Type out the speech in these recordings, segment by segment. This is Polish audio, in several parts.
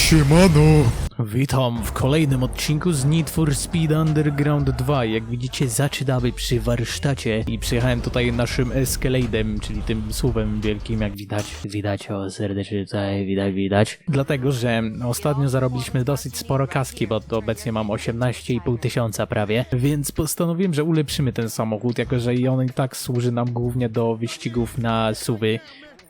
Siemano! Witam w kolejnym odcinku z Need for Speed Underground 2. Jak widzicie, zaczynamy przy warsztacie i przyjechałem tutaj naszym Escalade'em, czyli tym suwem wielkim, jak widać. Widać, o serdecznie tutaj, widać, widać. Dlatego, że ostatnio zarobiliśmy dosyć sporo kaski, bo obecnie mam 18,5 tysiąca prawie, więc postanowiłem, że ulepszymy ten samochód, jako że i on i tak służy nam głównie do wyścigów na suwy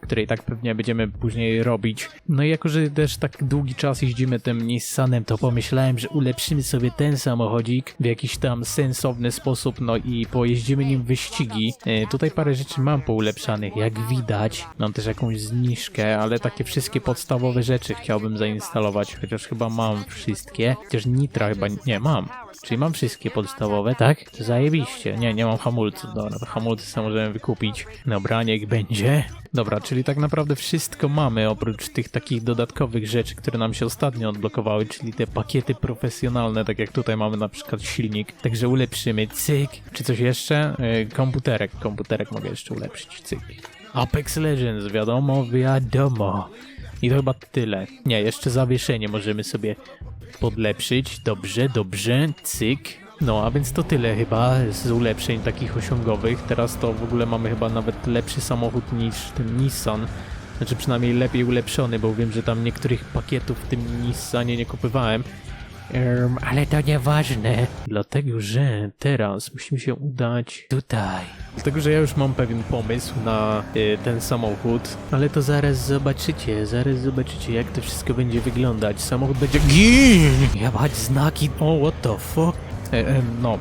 której tak pewnie będziemy później robić. No i jako, że też tak długi czas jeździmy tym Nissanem, to pomyślałem, że ulepszymy sobie ten samochodzik w jakiś tam sensowny sposób, no i pojeździmy nim wyścigi. E, tutaj parę rzeczy mam poulepszanych, jak widać. Mam też jakąś zniżkę, ale takie wszystkie podstawowe rzeczy chciałbym zainstalować, chociaż chyba mam wszystkie. Chociaż Nitra chyba nie mam. Czyli mam wszystkie podstawowe, tak? To zajebiście. Nie, nie mam hamulców. Dobra, to hamulce sobie możemy wykupić. Dobra, niech będzie. Dobra, czyli tak naprawdę wszystko mamy, oprócz tych takich dodatkowych rzeczy, które nam się ostatnio odblokowały, czyli te pakiety profesjonalne, tak jak tutaj mamy na przykład silnik. Także ulepszymy, cyk. Czy coś jeszcze? Yy, komputerek, komputerek mogę jeszcze ulepszyć, cyk. Apex Legends, wiadomo, wiadomo. I to chyba tyle. Nie, jeszcze zawieszenie możemy sobie podlepszyć. Dobrze, dobrze, cyk. No, a więc to tyle chyba z ulepszeń takich osiągowych. Teraz to w ogóle mamy chyba nawet lepszy samochód niż ten Nissan. Znaczy przynajmniej lepiej ulepszony, bo wiem, że tam niektórych pakietów w tym Nissanie nie kupowałem. Erm, ale to nieważne. Dlatego, że teraz musimy się udać tutaj. Dlatego, że ja już mam pewien pomysł na e, ten samochód, ale to zaraz zobaczycie, zaraz zobaczycie jak to wszystko będzie wyglądać. Samochód będzie gin! Jebać znaki, o what the fuck? E, e, no,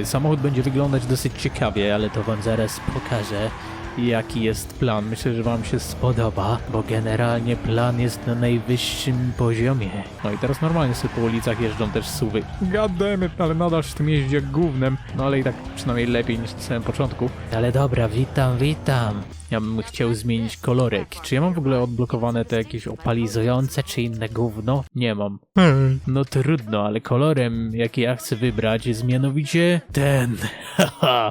e, samochód będzie wyglądać dosyć ciekawie, ale to wam zaraz pokażę jaki jest plan. Myślę, że wam się spodoba, bo generalnie plan jest na najwyższym poziomie. No i teraz normalnie sobie po ulicach jeżdżą też suwy. Goddammit, ale nadal się tym jeździ jak gównem. No ale i tak przynajmniej lepiej niż na samym początku. Ale dobra, witam, witam. Ja bym chciał zmienić kolorek. Czy ja mam w ogóle odblokowane te jakieś opalizujące czy inne gówno? Nie mam. No trudno, ale kolorem, jaki ja chcę wybrać, jest mianowicie ten. Haha,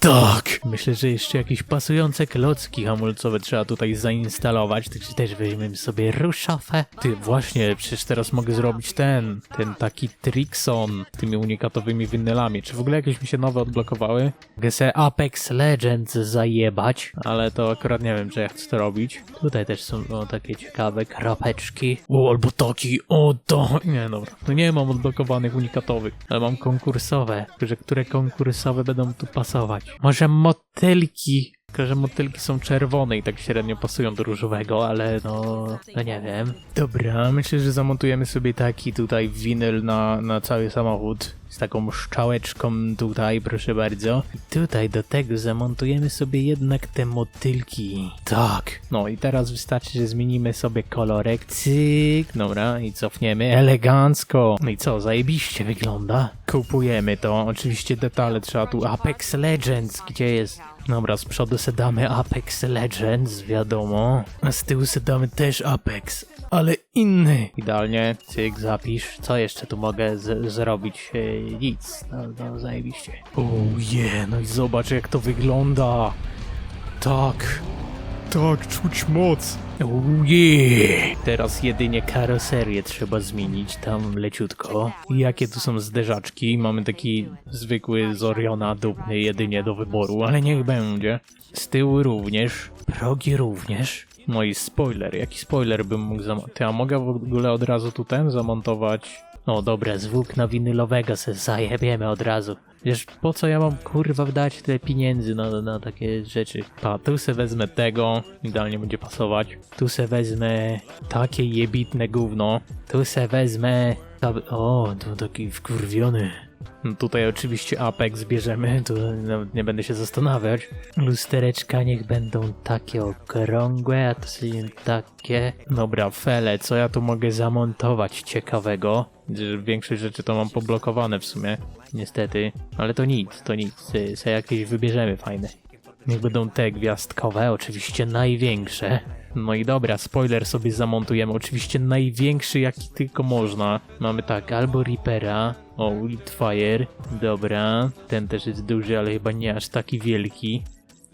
tak! Myślę, że jeszcze jakieś pasujące klocki hamulcowe trzeba tutaj zainstalować. Czy też weźmiemy sobie ruszafę? Ty, właśnie, przecież teraz mogę zrobić ten, ten taki Trixon tymi unikatowymi winylami. Czy w ogóle jakieś mi się nowe odblokowały? Mogę sobie Apex Legends zajebać, ale to akurat nie wiem, czy ja chcę to robić. Tutaj też są o, takie ciekawe kropeczki. O, albo taki, o to! Nie, dobra. No nie mam odblokowanych unikatowych, ale mam konkursowe, że które konkursowe będą tu pasować. Może motylki. Tylko, że motylki są czerwone i tak średnio pasują do różowego, ale no, no nie wiem. Dobra, myślę, że zamontujemy sobie taki tutaj winyl na, na cały samochód. Z taką szczałeczką tutaj, proszę bardzo. I tutaj do tego zamontujemy sobie jednak te motylki. Tak. No i teraz wystarczy, że zmienimy sobie kolorek. Cyk. Dobra, i cofniemy elegancko. No i co, zajebiście wygląda. Kupujemy to. Oczywiście detale trzeba tu. Apex Legends, gdzie jest? Dobra, z przodu se damy Apex Legends, wiadomo. A z tyłu se damy też Apex, ale inny. Idealnie, cyk, zapisz. Co jeszcze tu mogę z- zrobić? E, nic. No, no, zajebiście. Oh yeah, no i zobacz jak to wygląda. Tak. Tak, czuć moc. Yeah. Teraz jedynie karoserię trzeba zmienić tam leciutko. Jakie tu są zderzaczki? Mamy taki zwykły z Oriona dupny jedynie do wyboru, ale niech będzie. Z tyłu również, progi również. No i spoiler, jaki spoiler bym mógł zamontować? A mogę w ogóle od razu tu ten zamontować? No dobra, z włókna winylowego se zajebiemy od razu. Wiesz, po co ja mam kurwa wdać tyle pieniędzy na, na takie rzeczy? Pa, tu se wezmę tego, idealnie będzie pasować. Tu se wezmę takie jebitne gówno. Tu se wezmę... O, to taki wkurwiony. No Tutaj oczywiście Apex bierzemy, tu nawet nie będę się zastanawiać. Lustereczka niech będą takie okrągłe, a to sobie takie. Dobra, fele, co ja tu mogę zamontować ciekawego? Większość rzeczy to mam poblokowane w sumie, niestety. Ale to nic, to nic, se, se jakieś wybierzemy fajne. Niech będą te gwiazdkowe, oczywiście największe. No i dobra, spoiler sobie zamontujemy. Oczywiście największy jaki tylko można. Mamy tak, albo Reapera, o, Wildfire, dobra. Ten też jest duży, ale chyba nie aż taki wielki.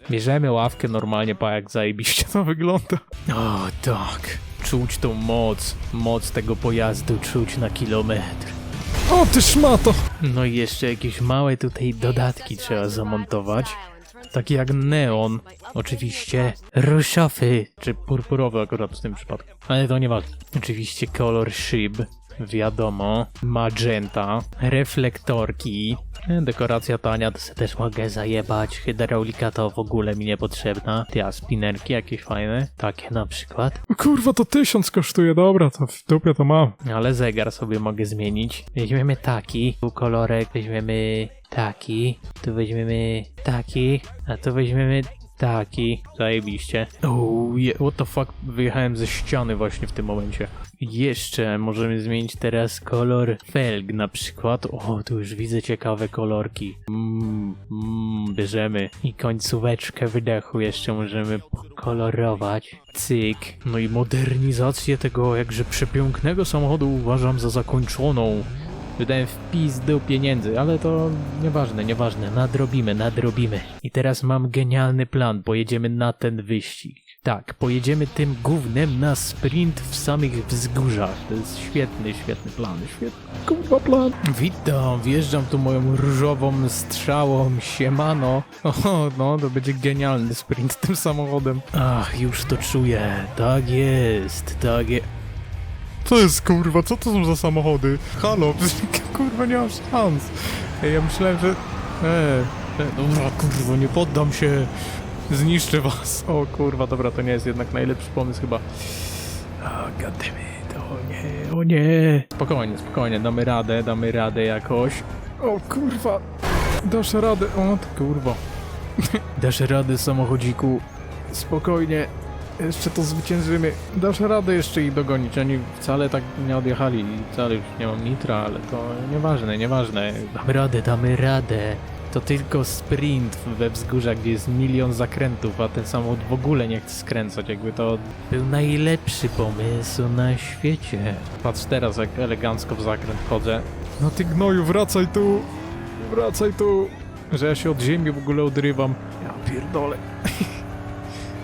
Bierzemy ławkę normalnie, pa jak zajebiście to wygląda. O, tak. czuć tą moc, moc tego pojazdu, czuć na kilometr. O ty szmato! No i jeszcze jakieś małe tutaj dodatki trzeba zamontować. Takie jak neon, oczywiście różowy, czy purpurowy akurat w tym przypadku. Ale to nieważne. Oczywiście kolor szyb, wiadomo, magenta, reflektorki, dekoracja tania, to sobie też mogę zajebać, hydraulika to w ogóle mi niepotrzebna. Ty, a spinerki jakieś fajne, takie na przykład. Kurwa, to tysiąc kosztuje, dobra, to w dupie to mam. Ale zegar sobie mogę zmienić. Weźmiemy taki, tu kolorek, weźmiemy taki, tu weźmiemy taki, a tu weźmiemy taki. Zajebiście. Oh, je, what the fuck, wyjechałem ze ściany właśnie w tym momencie. Jeszcze możemy zmienić teraz kolor felg na przykład. O, tu już widzę ciekawe kolorki. Mmm, mm, bierzemy. I końcóweczkę wydechu jeszcze możemy kolorować. Cyk. No i modernizację tego jakże przepięknego samochodu uważam za zakończoną. Wydałem wpis do pieniędzy, ale to nieważne, nieważne. Nadrobimy, nadrobimy. I teraz mam genialny plan. Pojedziemy na ten wyścig. Tak, pojedziemy tym gównem na sprint w samych wzgórzach. To jest świetny, świetny plan. Świetny. Kurwa plan. Witam, wjeżdżam tu moją różową strzałą, siemano. O, no, to będzie genialny sprint tym samochodem. Ach, już to czuję. Tak jest, tak jest. Co jest kurwa, co to są za samochody? Halo, kurwa nie mam szans. Ej, Ja myślałem, że... E, e, dobra, kurwa, nie poddam się. Zniszczę was. O kurwa, dobra, to nie jest jednak najlepszy pomysł chyba. O, goddammit, o nie, o nie. Spokojnie, spokojnie, damy radę, damy radę jakoś. O kurwa, dasz radę, o kurwa. Dasz radę, samochodziku. Spokojnie, jeszcze to zwyciężymy. Dasz radę jeszcze ich dogonić. Oni wcale tak nie odjechali i wcale już nie mam nitra, ale to nieważne, nieważne. Damy radę, damy radę. To tylko sprint we wzgórzach, gdzie jest milion zakrętów, a ten samochód w ogóle nie chce skręcać. Jakby to był najlepszy pomysł na świecie. Patrz teraz, jak elegancko w zakręt chodzę. No ty gnoju, wracaj tu. Wracaj tu. Że ja się od ziemi w ogóle odrywam. Ja pierdolę.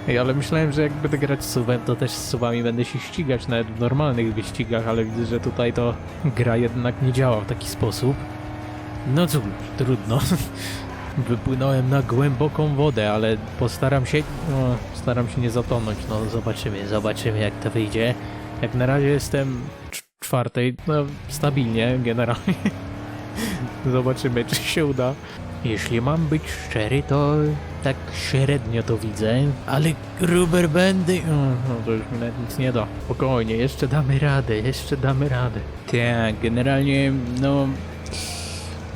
Ej, ale myślałem, że jak będę grać suwem, to też z suwami będę się ścigać nawet w normalnych wyścigach, ale widzę, że tutaj to gra jednak nie działa w taki sposób. No cóż, trudno. Wypłynąłem na głęboką wodę, ale postaram się, no, staram się nie zatonąć, no zobaczymy, zobaczymy jak to wyjdzie. Jak na razie jestem cz- czwartej, no stabilnie generalnie. Zobaczymy, czy się uda. Jeśli mam być szczery, to tak średnio to widzę, ale rubber bandy... o, No to już mi nawet nic nie da. Spokojnie, jeszcze damy radę, jeszcze damy radę. Tak, generalnie, no...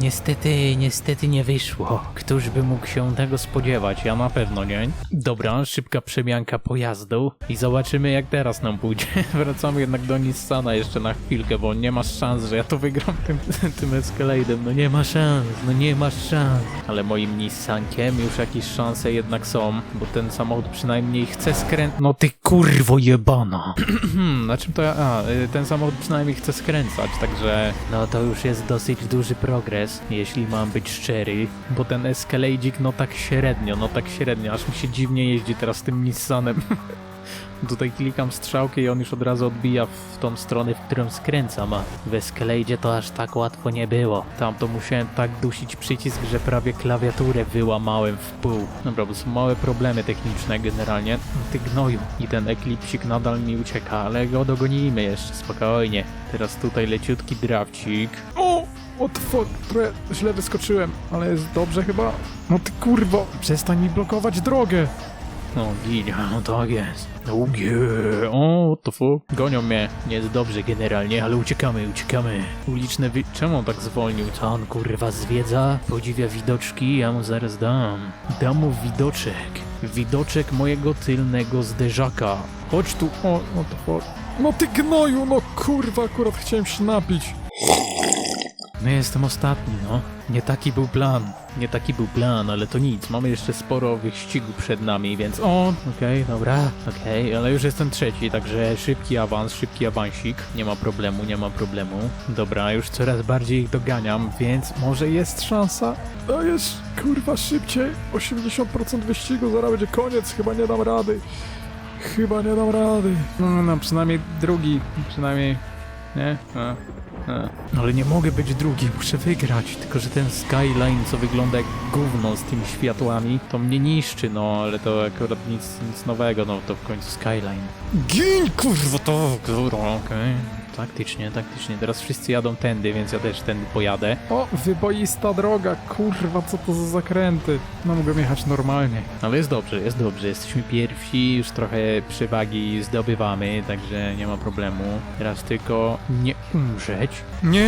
Niestety, niestety nie wyszło. Któż by mógł się tego spodziewać? Ja na pewno nie. Dobra, szybka przemianka pojazdu i zobaczymy jak teraz nam pójdzie. Wracamy jednak do Nissana jeszcze na chwilkę, bo nie ma szans, że ja to wygram tym, tym Escalade'em. No nie ma szans, no nie ma szans. Ale moim Nissankiem już jakieś szanse jednak są, bo ten samochód przynajmniej chce skręcać. No ty kurwo jebana. na czym to ja... A, y, ten samochód przynajmniej chce skręcać, także... No to już jest dosyć duży progres, jeśli mam być szczery, bo ten Escalade'ik no tak średnio, no tak średnio, aż mi się dziwnie jeździ teraz tym Nissanem. Tutaj klikam strzałkę i on już od razu odbija w tą stronę, w którą skręcam, a w Escalade'zie to aż tak łatwo nie było. Tam to musiałem tak dusić przycisk, że prawie klawiaturę wyłamałem w pół. Dobra, bo są małe problemy techniczne generalnie. Ty gnoju. I ten eklipsik nadal mi ucieka, ale go dogonimy jeszcze, spokojnie. Teraz tutaj leciutki drafcik. O! Fuck, trochę źle wyskoczyłem, ale jest dobrze chyba. No ty kurwo, przestań mi blokować drogę. No, ginia, no tak jest. Oh yeah, o, what the fuck. Gonią mnie. Nie jest dobrze generalnie, ale uciekamy, uciekamy. Uliczne wy... Czemu on tak zwolnił? Co on kurwa zwiedza? Podziwia widoczki? Ja mu zaraz dam. Dam mu widoczek. Widoczek mojego tylnego zderzaka. Chodź tu, o, what the fuck. No ty gnoju, no kurwa, akurat chciałem się napić. No jestem ostatni, no. Nie taki był plan. Nie taki był plan, ale to nic. Mamy jeszcze sporo wyścigu przed nami, więc o, okej, dobra, okej, ale już jestem trzeci, także szybki awans, szybki awansik. Nie ma problemu, nie ma problemu. Dobra, już coraz bardziej ich doganiam, więc może jest szansa. Dajesz, kurwa, szybciej. 80% wyścigu, zaraz będzie koniec, chyba nie dam rady. Chyba nie dam rady. No, no przynajmniej drugi, przynajmniej, nie? A. Ale nie mogę być drugi, muszę wygrać. Tylko, że ten skyline, co wygląda jak gówno z tymi światłami, to mnie niszczy, no ale to akurat nic, nic nowego, no to w końcu skyline. Gin, kurwa, to! Dobra, okej. Taktycznie, taktycznie. Teraz wszyscy jadą tędy, więc ja też tędy pojadę. O, wyboista droga, kurwa, co to za zakręty. No mogłem jechać normalnie. Ale jest dobrze, jest dobrze. Jesteśmy pierwsi, już trochę przewagi zdobywamy, także nie ma problemu. Teraz tylko nie umrzeć. Nie!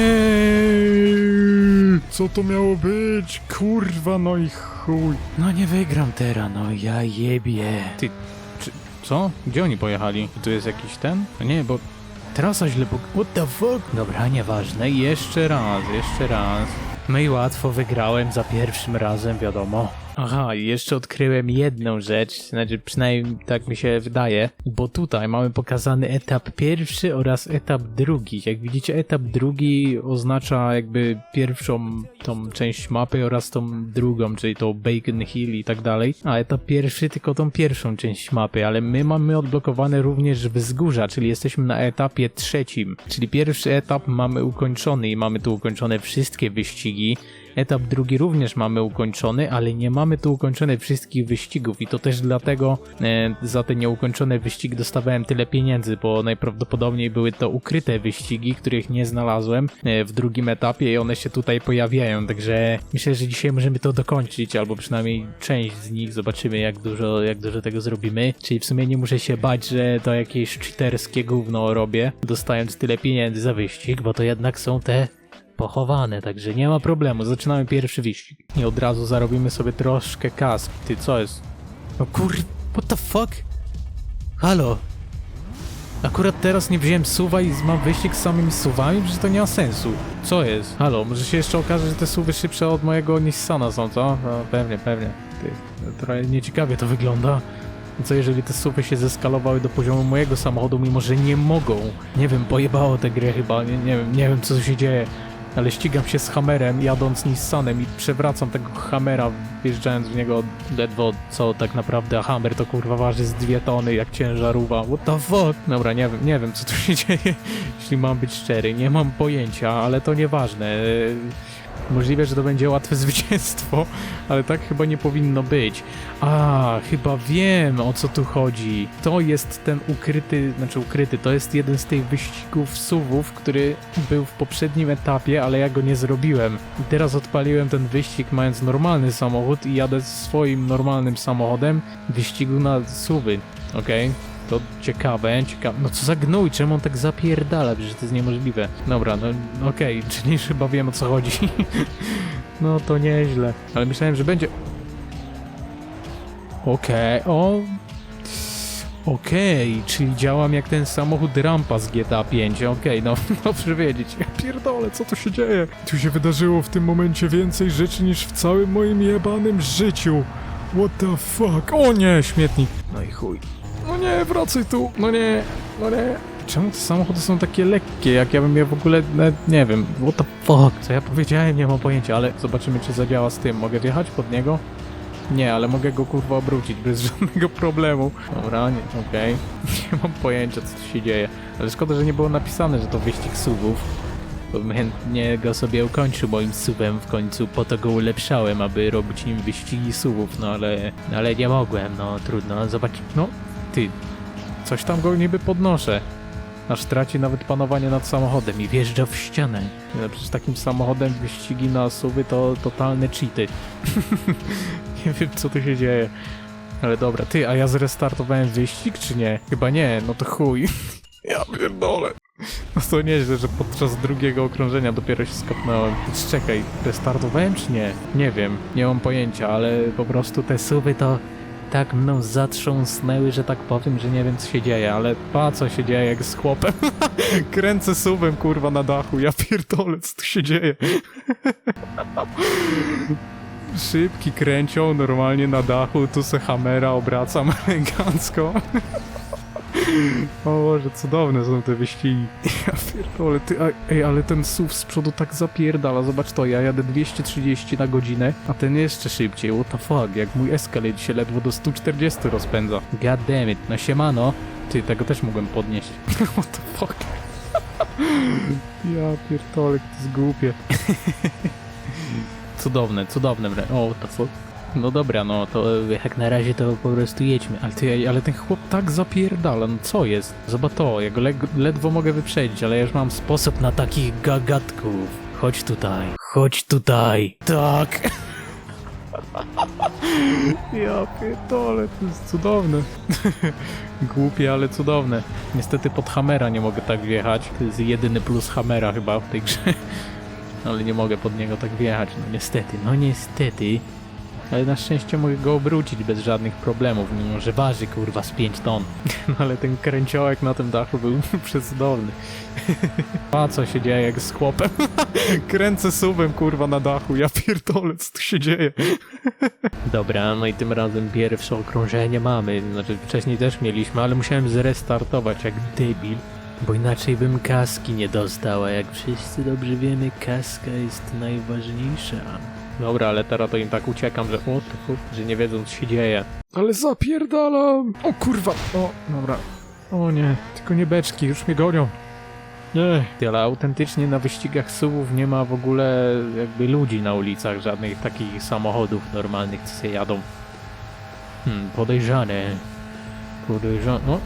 Co to miało być? Kurwa, no i chuj. No nie wygram teraz, no ja jebie. Ty, czy, co? Gdzie oni pojechali? Tu jest jakiś ten? No nie, bo trasa źle, bo... What the fuck? Dobra, nieważne. Jeszcze raz, jeszcze raz. I łatwo wygrałem za pierwszym razem, wiadomo. Aha, jeszcze odkryłem jedną rzecz, znaczy przynajmniej tak mi się wydaje, bo tutaj mamy pokazany etap pierwszy oraz etap drugi. Jak widzicie, etap drugi oznacza jakby pierwszą tą część mapy oraz tą drugą, czyli tą Bacon Hill i tak dalej, a etap pierwszy tylko tą pierwszą część mapy, ale my mamy odblokowane również wzgórza, czyli jesteśmy na etapie trzecim, czyli pierwszy etap mamy ukończony i mamy tu ukończone wszystkie wyścigi, Etap drugi również mamy ukończony, ale nie mamy tu ukończone wszystkich wyścigów i to też dlatego e, za te nieukończone wyścigi dostawałem tyle pieniędzy, bo najprawdopodobniej były to ukryte wyścigi, których nie znalazłem e, w drugim etapie i one się tutaj pojawiają, także myślę, że dzisiaj możemy to dokończyć, albo przynajmniej część z nich, zobaczymy jak dużo, jak dużo tego zrobimy, czyli w sumie nie muszę się bać, że to jakieś cheaterskie gówno robię, dostając tyle pieniędzy za wyścig, bo to jednak są te pochowane, także nie ma problemu. Zaczynamy pierwszy wyścig. I od razu zarobimy sobie troszkę kas. Ty, co jest? No kur... What the fuck? Halo? Akurat teraz nie wziąłem suwa i mam wyścig z samymi suwami, przecież to nie ma sensu. Co jest? Halo, może się jeszcze okaże, że te suwy szybsze od mojego Nissana są, co? No, pewnie, pewnie. Ty, trochę nieciekawie to wygląda. Co jeżeli te suwy się zeskalowały do poziomu mojego samochodu, mimo że nie mogą? Nie wiem, pojebało tę grę chyba, nie, nie wiem, nie wiem co się dzieje. Ale ścigam się z Hammerem, jadąc Nissanem i przewracam tego Hammera, wjeżdżając w niego ledwo co tak naprawdę, a Hammer to kurwa waży z dwie tony jak ciężarówka. What the fuck? Dobra, nie wiem, nie wiem co tu się dzieje, jeśli mam być szczery, nie mam pojęcia, ale to nieważne. Możliwe, że to będzie łatwe zwycięstwo, ale tak chyba nie powinno być. A, chyba wiem o co tu chodzi. To jest ten ukryty, znaczy ukryty, to jest jeden z tych wyścigów suwów, który był w poprzednim etapie, ale ja go nie zrobiłem. I teraz odpaliłem ten wyścig mając normalny samochód i jadę swoim normalnym samochodem wyścigu na suwy, okej? To ciekawe, ciekawe. No co za gnój, czemu on tak zapierdala? Przecież to jest niemożliwe. Dobra, no okej, czyli już chyba wiem o co chodzi. no to nieźle. Ale myślałem, że będzie... Okej, o... Okej, czyli działam jak ten samochód rampa z GTA 5. Okej, no dobrze wiedzieć. Ja pierdolę, co tu się dzieje? Tu się wydarzyło w tym momencie więcej rzeczy niż w całym moim jebanym życiu. What the fuck? O nie, śmietnik. No i chuj. No nie, wracaj tu. No nie, no nie. Czemu te samochody są takie lekkie, jak ja bym je w ogóle, nie wiem, what the fuck? Co ja powiedziałem, nie mam pojęcia, ale zobaczymy czy zadziała z tym. Mogę wjechać pod niego? Nie, ale mogę go kurwa obrócić bez żadnego problemu. Dobra, nie, okej. Nie mam pojęcia, co tu się dzieje. Ale szkoda, że nie było napisane, że to wyścig suwów. Bo bym chętnie go sobie ukończył moim suwem w końcu, po to go ulepszałem, aby robić nim wyścigi suwów, no ale, no ale nie mogłem, no trudno, zobacz, no ty, Coś tam go niby podnoszę. aż traci nawet panowanie nad samochodem i wjeżdża w ścianę. No, przecież takim samochodem wyścigi na suwy to totalne cheaty. nie wiem co tu się dzieje. Ale dobra, ty, a ja zrestartowałem wyścig czy nie? Chyba nie, no to chuj. ja pierdolę. No to nieźle, że podczas drugiego okrążenia dopiero się skapnąłem. Czekaj, restartowałem czy nie? Nie wiem, nie mam pojęcia, ale po prostu te Suwy to tak mną zatrząsnęły, że tak powiem, że nie wiem co się dzieje, ale pa co się dzieje jak z chłopem. Kręcę suwem kurwa na dachu, ja pierdolę, co tu się dzieje? Szybki kręcią normalnie na dachu, tu se hamera obracam elegancko. O Boże, cudowne są te wyścigi. Ja pierdolę, ty, a, ej, ale ten SUV z przodu tak zapierdala, zobacz to, ja jadę 230 na godzinę, a ten jeszcze szybciej, what the fuck, jak mój Escalade się ledwo do 140 rozpędza. God damn it, no siemano. Ty, tego też mogłem podnieść. what the fuck. ja pierdolę, to jest głupie. cudowne, cudowne, wrę- o, what the fuck. No dobra, no to jak na razie to po prostu jedźmy. Ale ty, ale ten chłop tak zapierdala, no co jest? Zobacz to, ja go le ledwo mogę wyprzedzić, ale ja już mam sposób na takich gagatków. Chodź tutaj, chodź tutaj. Tak. ja pierdolę, to jest cudowne. Głupie, ale cudowne. Niestety pod Hammera nie mogę tak wjechać. To jest jedyny plus Hammera chyba w tej grze. Ale nie mogę pod niego tak wjechać, no niestety, no niestety. Ale na szczęście mogę go obrócić bez żadnych problemów, mimo że waży kurwa z 5 ton. No ale ten kręciołek na tym dachu był przecudowny. A co się dzieje jak z chłopem? Kręcę suwem kurwa na dachu, ja pierdolę, co tu się dzieje? Dobra, no i tym razem pierwsze okrążenie mamy. Znaczy wcześniej też mieliśmy, ale musiałem zrestartować jak debil. Bo inaczej bym kaski nie dostał, a jak wszyscy dobrze wiemy, kaska jest najważniejsza. Dobra, ale teraz to im tak uciekam, że o, że nie wiedzą co się dzieje. Ale zapierdalam! O kurwa! O, dobra. O nie, tylko nie beczki, już mnie gonią. Nie. Ale autentycznie na wyścigach suwów nie ma w ogóle jakby ludzi na ulicach, żadnych takich samochodów normalnych, co się jadą. Hmm, podejrzane. Podejrzane. No,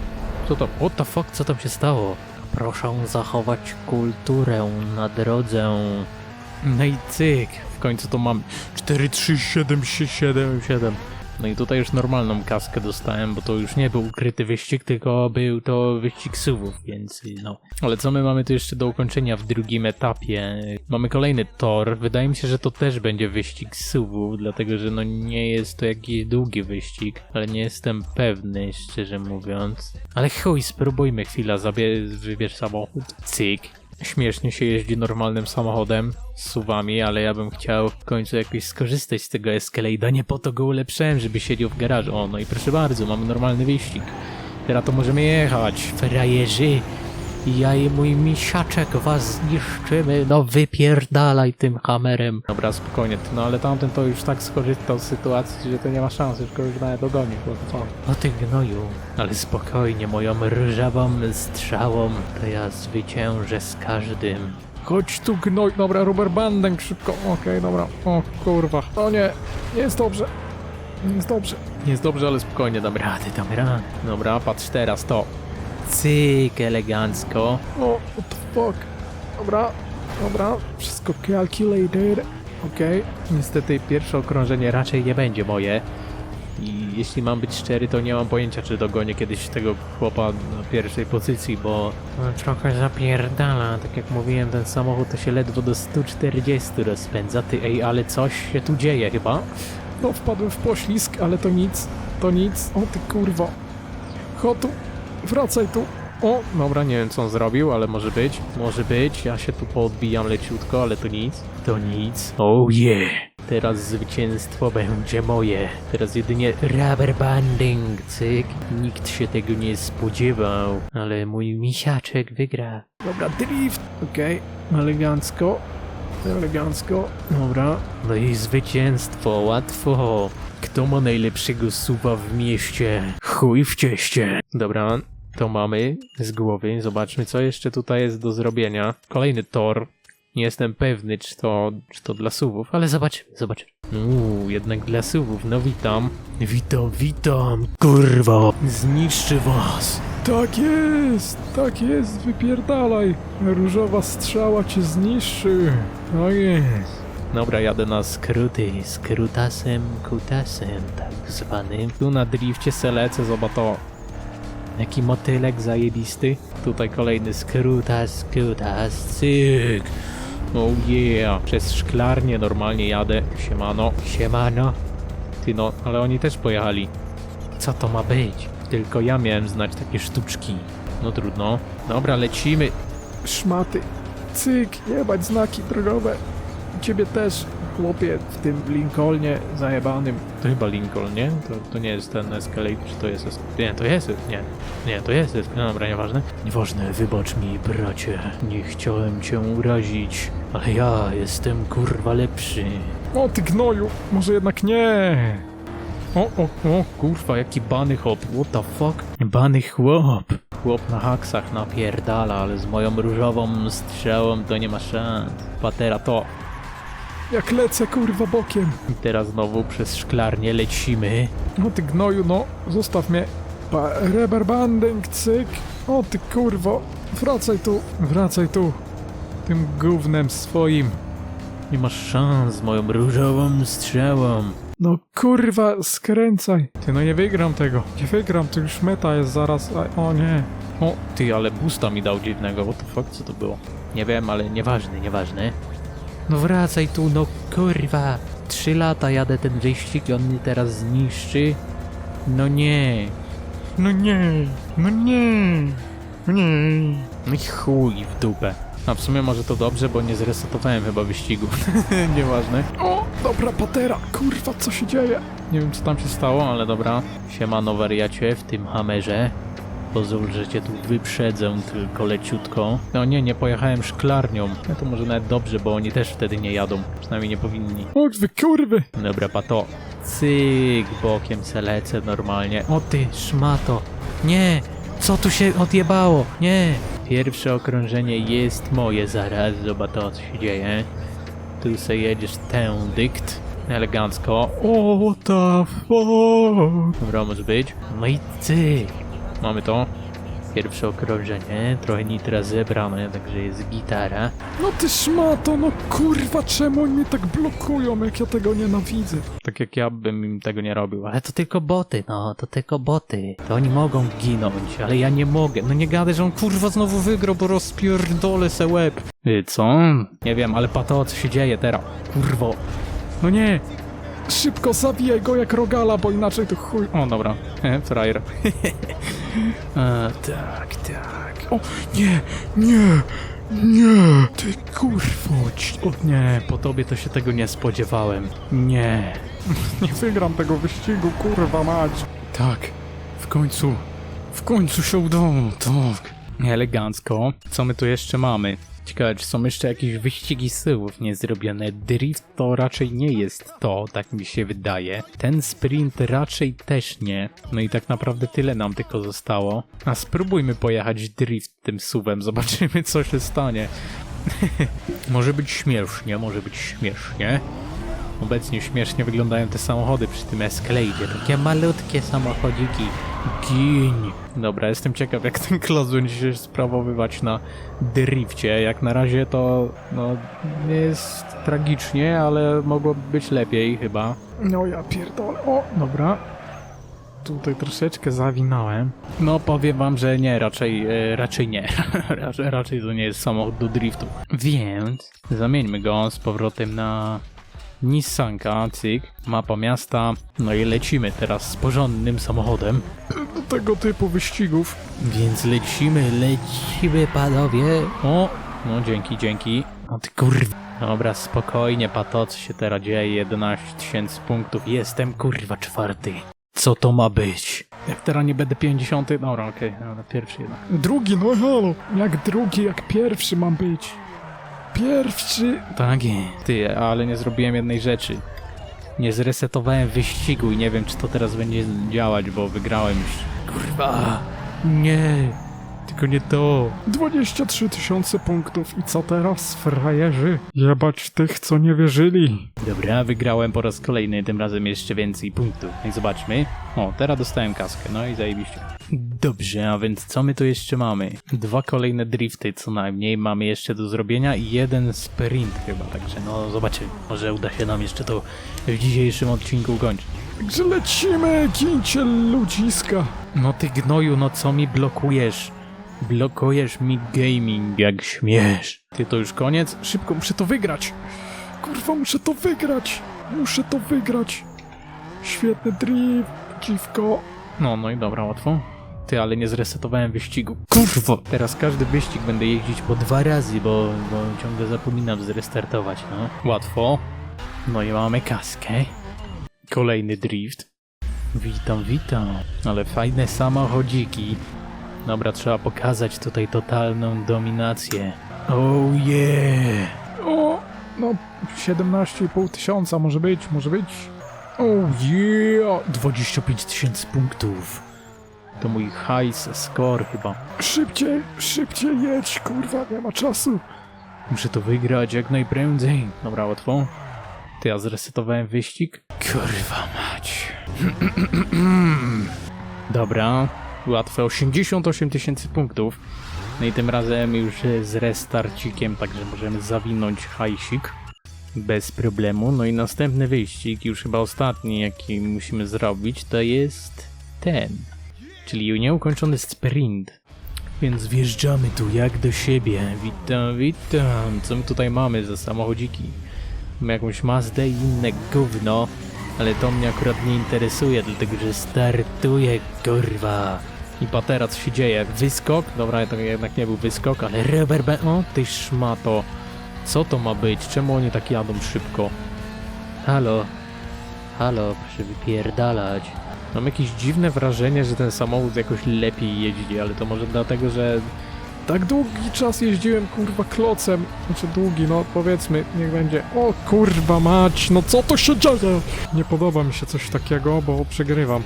co to? What the fuck, co tam się stało? Proszę zachować kulturę na drodze. No i cyk, końcu to mam 43777. No i tutaj już normalną kaskę dostałem, bo to już nie był ukryty wyścig, tylko był to wyścig suwów, więc no. Ale co my mamy tu jeszcze do ukończenia w drugim etapie? Mamy kolejny tor. Wydaje mi się, że to też będzie wyścig suwów, dlatego że no nie jest to jakiś długi wyścig, ale nie jestem pewny, szczerze mówiąc. Ale chuj, spróbujmy chwila, zabie- wybierz samochód. Cyk. Śmiesznie się jeździ normalnym samochodem z suwami, ale ja bym chciał w końcu jakoś skorzystać z tego Escalade'a. Nie po to go ulepszyłem, żeby siedział w garażu. O, no i proszę bardzo, mamy normalny wyścig. Teraz to możemy jechać. Frajerzy, ja i mój misiaczek was zniszczymy. No wypierdalaj tym hamerem. Dobra, spokojnie. No ale tamten to już tak skorzystał z sytuacji, że to nie ma szans, już go już nawet dogoni. Bo co? O ty gnoju. Ale spokojnie, moją różową strzałą to ja zwyciężę z każdym. Chodź tu gnoj, dobra, Robert Bandem, szybko, okej, dobra, o kurwa, o nie, nie jest dobrze, nie jest dobrze. Nie jest dobrze, ale spokojnie, dam radę, dam radę. Dobra, patrz teraz to. Cyk, elegancko. O, what the fuck, dobra, dobra, wszystko calculated, okej. Niestety pierwsze okrążenie raczej nie będzie moje. I jeśli mam być szczery, to nie mam pojęcia, czy dogonię kiedyś tego chłopa na pierwszej pozycji, bo no, trochę zapierdala. Tak jak mówiłem, ten samochód to się ledwo do 140 rozpędza. Ty, ej, ale coś się tu dzieje chyba. No, wpadłem w poślizg, ale to nic, to nic. O ty kurwa. Chodź tu, wracaj tu. O, dobra, nie wiem co on zrobił, ale może być. Może być, ja się tu poodbijam leciutko, ale to nic. To nic. Oh yeah. Teraz zwycięstwo będzie moje. Teraz jedynie rubber banding, cyk. Nikt się tego nie spodziewał, ale mój misiaczek wygra. Dobra, drift. Okej, elegancko. Elegancko. Dobra. No i zwycięstwo, łatwo. Kto ma najlepszego suwa w mieście? Chuj w cieście. Dobra, to mamy z głowy. Zobaczmy, co jeszcze tutaj jest do zrobienia. Kolejny tor. Nie jestem pewny, czy to, czy to dla suwów, ale zobaczymy, zobaczymy. Uuu, jednak dla suwów, no witam. Witam, witam, kurwa. Zniszczy was. Tak jest, tak jest, wypierdalaj. Różowa strzała cię zniszczy. Tak jest. Dobra, jadę na skróty, skrótasem, kutasem, tak zwanym. Tu na drifcie se lecę, zobacz to. Jaki motylek zajebisty. Tutaj kolejny skrótas, skrótas, cyk. Oh yeah, przez szklarnię normalnie jadę. Siemano, siemano. Ty no, ale oni też pojechali. Co to ma być? Tylko ja miałem znać takie sztuczki. No trudno. Dobra, lecimy. Szmaty. Cyk, jebać znaki drogowe. Ciebie też. Chłopie, w tym Lincolnie zajebanym. To chyba Lincoln, nie? To, to nie jest ten Escalade, czy to jest Escalade? Nie, to jest, nie. Nie, to jest Escalade. No dobra, nieważne. Nieważne, wybacz mi, bracie. Nie chciałem cię urazić, ale ja jestem kurwa lepszy. O ty gnoju, może jednak nie. O, o, o, kurwa, jaki bany hop, what the fuck? Bany chłop. Chłop na haksach napierdala, ale z moją różową strzałą to nie ma szans. Patera to. Jak lecę, kurwa, bokiem. I teraz znowu przez szklarnię lecimy. O ty gnoju, no, zostaw mnie. Pa, rubber banding, cyk. O ty kurwo, wracaj tu, wracaj tu. Tym gównem swoim. Nie masz szans z moją różową strzałą. No kurwa, skręcaj. Ty, no nie wygram tego. Nie wygram, to już meta jest zaraz. A, o nie. O, ty, ale boosta mi dał dziwnego. What the fuck, co to było? Nie wiem, ale nieważne, nieważne. No wracaj tu, no kurwa. Trzy lata jadę ten wyścig i on mnie teraz zniszczy. No nie. No nie, no nie, no nie. No i chuj w dupę. A w sumie może to dobrze, bo nie zresetowałem chyba wyścigu. Nieważne. O, dobra patera, kurwa, co się dzieje? Nie wiem co tam się stało, ale dobra. Siemano wariacie w tym hamerze. Pozwól, że cię tu wyprzedzę tylko leciutko. No nie, nie pojechałem szklarnią. No to może nawet dobrze, bo oni też wtedy nie jadą. Przynajmniej nie powinni. O, wy kurwy. Dobra, pato. Cyk, bokiem se lecę normalnie. O ty, szmato. Nie! Co tu się odjebało? Nie! Pierwsze okrążenie jest moje zaraz. Zobacz to, co się dzieje. Tu se jedziesz tę dykt. Elegancko. O, what the fuck? Dobra, może być. No i cyk. Mamy to. Pierwsze okrążenie. Trochę nitra zebrane, także jest gitara. No ty szmato, no kurwa, czemu oni mnie tak blokują, jak ja tego nienawidzę? Tak jak ja bym im tego nie robił. Ale to tylko boty, no, to tylko boty. To oni mogą ginąć, ale ja nie mogę. No nie gadaj, że on kurwa znowu wygrał, bo rozpierdolę se łeb. Y, co? Nie wiem, ale pato, co się dzieje teraz? Kurwo. No nie. Szybko zabijaj go jak rogala, bo inaczej to chuj. O, dobra. E, frajer. e, tak, tak. O, nie, nie, nie. Ty kurwo. O nie, po tobie to się tego nie spodziewałem. Nie. Nie wygram tego wyścigu, kurwa mać. Tak, w końcu, w końcu się udało, tak. Elegancko. Co my tu jeszcze mamy? Ciekawe, czy są jeszcze jakieś wyścigi syłów niezrobione. Drift to raczej nie jest to, tak mi się wydaje. Ten sprint raczej też nie. No i tak naprawdę tyle nam tylko zostało. A spróbujmy pojechać drift tym suwem, zobaczymy co się stanie. może być śmiesznie, może być śmiesznie. Obecnie śmiesznie wyglądają te samochody przy tym Escalade. Takie malutkie samochodziki. Giń. Dobra, jestem ciekaw jak ten klos będzie się sprawowywać na drifcie. Jak na razie to no, nie jest tragicznie, ale mogłoby być lepiej chyba. No ja pierdolę. O, dobra. Tutaj troszeczkę zawinąłem. No powiem wam, że nie, raczej, e, raczej nie. raczej, raczej to nie jest samochód do driftu. Więc zamieńmy go z powrotem na Nissanka, cyk, mapa miasta. No i lecimy teraz z porządnym samochodem. Do tego typu wyścigów. Więc lecimy, lecimy panowie. O, no dzięki, dzięki. O ty kurwa. Dobra, spokojnie, pato, co się teraz dzieje? 11 tysięcy punktów. Jestem kurwa czwarty. Co to ma być? Jak teraz nie będę 50, dobra, okej, okay, pierwszy jednak. Drugi, no halo. Jak drugi, jak pierwszy mam być. Pierwszy. Tak. Ty, ale nie zrobiłem jednej rzeczy. Nie zresetowałem wyścigu i nie wiem, czy to teraz będzie działać, bo wygrałem już. Kurwa. Nie. Tylko nie to. 23 tysiące punktów. I co teraz, frajerzy? Jebać tych, co nie wierzyli. Dobra, wygrałem po raz kolejny, tym razem jeszcze więcej punktów. No i zobaczmy. O, teraz dostałem kaskę, no i zajebiście. Dobrze, a więc co my tu jeszcze mamy? Dwa kolejne drifty co najmniej mamy jeszcze do zrobienia i jeden sprint chyba, także no zobaczymy. Może uda się nam jeszcze to w dzisiejszym odcinku ukończyć. Także lecimy, gincie ludziska. No ty gnoju, no co mi blokujesz? Blokujesz mi gaming, jak śmiesz. Ty to już koniec? Szybko, muszę to wygrać. Kurwa, muszę to wygrać. Muszę to wygrać. Świetny drift, dziwko. No, no i dobra, łatwo. Ty, ale nie zresetowałem wyścigu. Kurwo! Teraz każdy wyścig będę jeździć po dwa razy, bo, bo ciągle zapominam zrestartować, no. Łatwo. No i mamy kaskę. Kolejny drift. Witam, witam. Ale fajne samochodziki. Dobra, trzeba pokazać tutaj totalną dominację. Oh yeah! O, no 17,5 tysiąca może być, może być. O yeah! 25 tysięcy punktów. To mój high score chyba. Szybciej, szybciej jedź, kurwa, nie ma czasu. Muszę to wygrać jak najprędzej. Dobra, łatwo. Ty, ja zresetowałem wyścig. Kurwa mać. Dobra, łatwe 88 tysięcy punktów. No i tym razem już z restarcikiem, także możemy zawinąć hajsik. Bez problemu. No i następny wyścig, już chyba ostatni, jaki musimy zrobić, to jest ten. Czyli nieukończony sprint. Więc wjeżdżamy tu jak do siebie. Witam, witam. Co my tutaj mamy za samochodziki? Mamy jakąś Mazdę i inne gówno, ale to mnie akurat nie interesuje, dlatego że startuję, kurwa. I patera, co się dzieje? Wyskok? Dobra, to jednak nie był wyskok, ale band... O, ty szmato. Co to ma być? Czemu oni tak jadą szybko? Halo? Halo, proszę wypierdalać. Mam jakieś dziwne wrażenie, że ten samochód jakoś lepiej jeździ, ale to może dlatego, że Tak długi czas jeździłem, kurwa, klocem. Znaczy długi, no powiedzmy, niech będzie. O kurwa mać, no co to się dzieje? Nie podoba mi się coś takiego, bo przegrywam.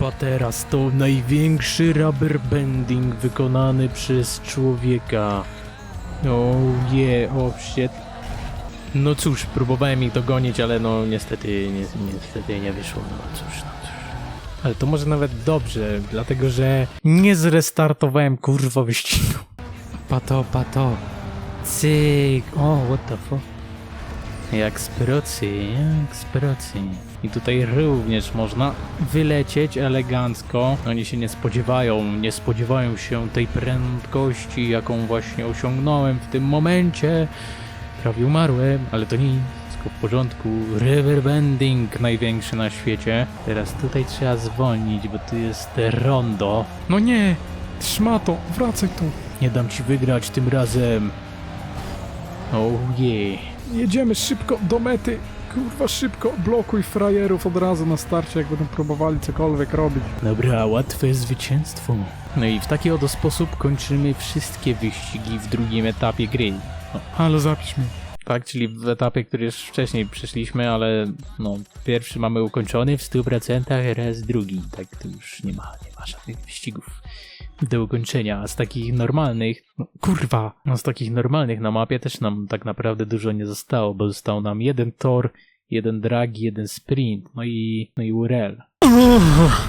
A teraz to największy rubber bending wykonany przez człowieka. Oh yeah, oh. No cóż, próbowałem ich dogonić, ale no niestety, ni- niestety nie wyszło. No cóż, no cóż. Ale to może nawet dobrze, dlatego że nie zrestartowałem kurwa wyścigu. Pato, pato. Cyk. O, what the fuck. Jak z procy, jak z procy. I tutaj również można wylecieć elegancko. Oni się nie spodziewają, nie spodziewają się tej prędkości, jaką właśnie osiągnąłem w tym momencie. Prawie umarłem, ale to nic. Wszystko w porządku. River bending największy na świecie. Teraz tutaj trzeba zwolnić, bo tu jest rondo. No nie, szmato, wracaj tu. Nie dam ci wygrać tym razem. Oh yeah. Jedziemy szybko do mety. Kurwa, szybko, blokuj frajerów od razu na starcie, jak będą próbowali cokolwiek robić. Dobra, łatwe zwycięstwo. No i w taki oto sposób kończymy wszystkie wyścigi w drugim etapie gry. No, Halo, zapisz mnie. tak, czyli w etapie, który już wcześniej przeszliśmy, ale no, pierwszy mamy ukończony w 100%, raz drugi. Tak, to już nie ma, nie ma żadnych wyścigów do ukończenia. A z takich normalnych, no, kurwa, no z takich normalnych na mapie też nam tak naprawdę dużo nie zostało, bo został nam jeden tor, jeden drag, jeden sprint, no i, no i URL.